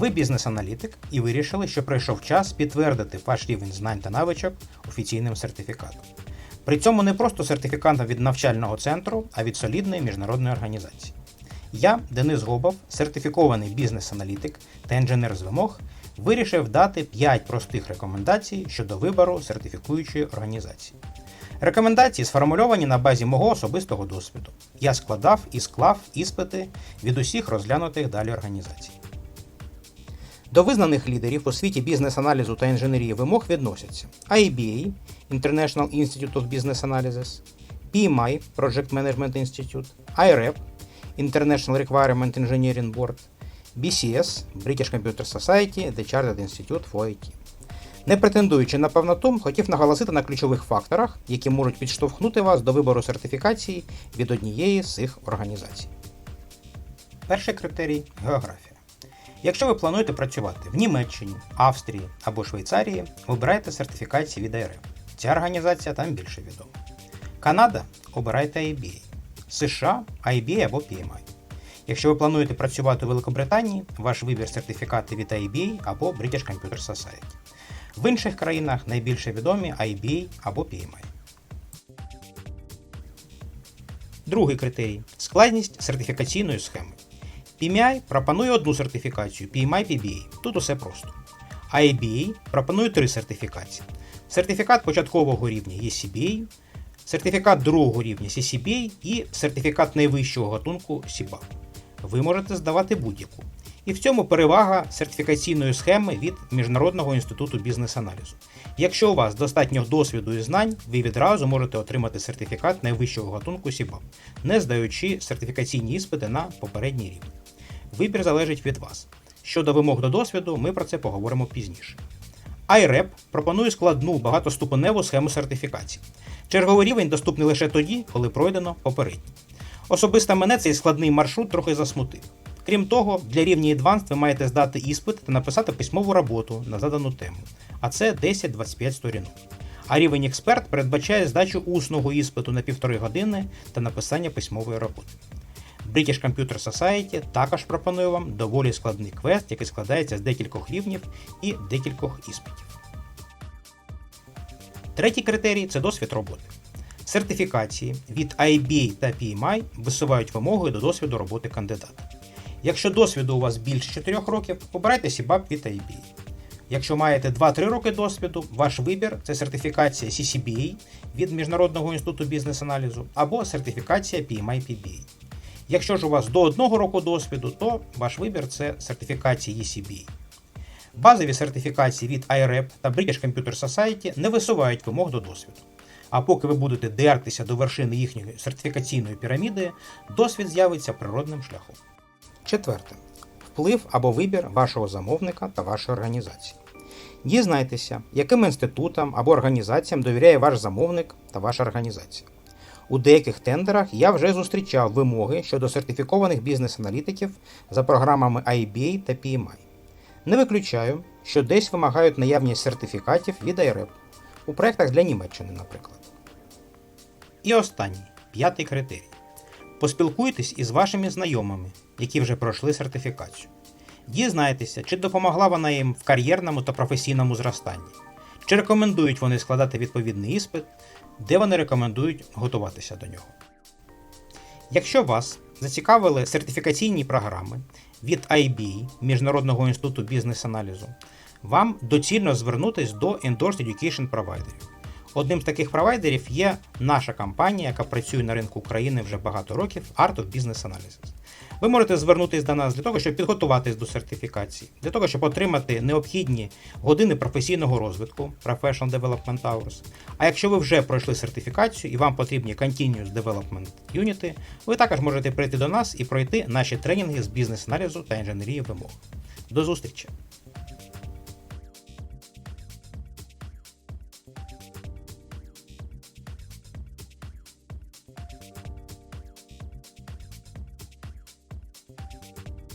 Ви бізнес-аналітик і вирішили, що прийшов час підтвердити ваш рівень знань та навичок офіційним сертифікатом. При цьому не просто сертифікатом від навчального центру, а від солідної міжнародної організації. Я, Денис Гобов, сертифікований бізнес-аналітик та інженер з вимог, вирішив дати 5 простих рекомендацій щодо вибору сертифікуючої організації. Рекомендації сформульовані на базі мого особистого досвіду. Я складав і склав іспити від усіх розглянутих далі організацій. До визнаних лідерів у світі бізнес-аналізу та інженерії вимог відносяться IBA International Institute of Business Analysis, PMI Project Management Institute, IREP International Requirement Engineering Board, BCS British Computer Society The Chartered Institute for IT. Не претендуючи на повноту, хотів наголосити на ключових факторах, які можуть підштовхнути вас до вибору сертифікації від однієї з цих організацій. Перший критерій географія. Якщо ви плануєте працювати в Німеччині, Австрії або Швейцарії, вибирайте сертифікації від IRM. Ця організація там більше відома. Канада обирайте IBA. США IBA або PMI. Якщо ви плануєте працювати у Великобританії, ваш вибір сертифікати від IBA або British Computer Society. В інших країнах найбільше відомі IBA або PMI. Другий критерій складність сертифікаційної схеми. PMI пропонує одну сертифікацію PMI PBA. Тут усе просто. IBA пропонує три сертифікації. Сертифікат початкового рівня ECBA, сертифікат другого рівня CCBA і сертифікат найвищого гатунку CBA. Ви можете здавати будь-яку. І в цьому перевага сертифікаційної схеми від Міжнародного інституту бізнес-аналізу. Якщо у вас достатньо досвіду і знань, ви відразу можете отримати сертифікат найвищого гатунку CBA, не здаючи сертифікаційні іспити на попередній рівень. Вибір залежить від вас. Щодо вимог до досвіду, ми про це поговоримо пізніше. IREP пропонує складну багатоступеневу схему сертифікації. Черговий рівень доступний лише тоді, коли пройдено попередній. Особисто мене цей складний маршрут трохи засмутив. Крім того, для рівня Advanced ви маєте здати іспит та написати письмову роботу на задану тему, а це 10-25 сторінок. А рівень експерт передбачає здачу усного іспиту на півтори години та написання письмової роботи. British Computer Society також пропонує вам доволі складний квест, який складається з декількох рівнів і декількох іспитів. Третій критерій це досвід роботи. Сертифікації від IBA та PMI висувають вимоги до досвіду роботи кандидата. Якщо досвіду у вас більше 4 років, обирайте CBAP від IBA. Якщо маєте 2-3 роки досвіду, ваш вибір це сертифікація CCBA від Міжнародного інституту бізнес-аналізу або сертифікація PMI-PBA. Якщо ж у вас до 1 року досвіду, то ваш вибір це сертифікація ECBA. Базові сертифікації від IREP та British Computer Society не висувають вимог до досвіду. А поки ви будете дертися до вершини їхньої сертифікаційної піраміди, досвід з'явиться природним шляхом. Четверте. Вплив або вибір вашого замовника та вашої організації. Дізнайтеся, яким інститутам або організаціям довіряє ваш замовник та ваша організація. У деяких тендерах я вже зустрічав вимоги щодо сертифікованих бізнес-аналітиків за програмами IBA та PMI. Не виключаю, що десь вимагають наявність сертифікатів від IREP у проєктах для Німеччини, наприклад. І останній, п'ятий критерій. Поспілкуйтесь із вашими знайомими, які вже пройшли сертифікацію. Дізнайтеся, чи допомогла вона їм в кар'єрному та професійному зростанні, чи рекомендують вони складати відповідний іспит, де вони рекомендують готуватися до нього. Якщо вас зацікавили сертифікаційні програми від IB Міжнародного інституту бізнес-аналізу, вам доцільно звернутися до Endorsed Education провайдерів. Одним з таких провайдерів є наша компанія, яка працює на ринку України вже багато років Art of Business Analysis. Ви можете звернутися до нас для того, щоб підготуватись до сертифікації, для того, щоб отримати необхідні години професійного розвитку Professional Development Hours. А якщо ви вже пройшли сертифікацію і вам потрібні Continuous Development Unity, ви також можете прийти до нас і пройти наші тренінги з бізнес-аналізу та інженерії вимог. До зустрічі!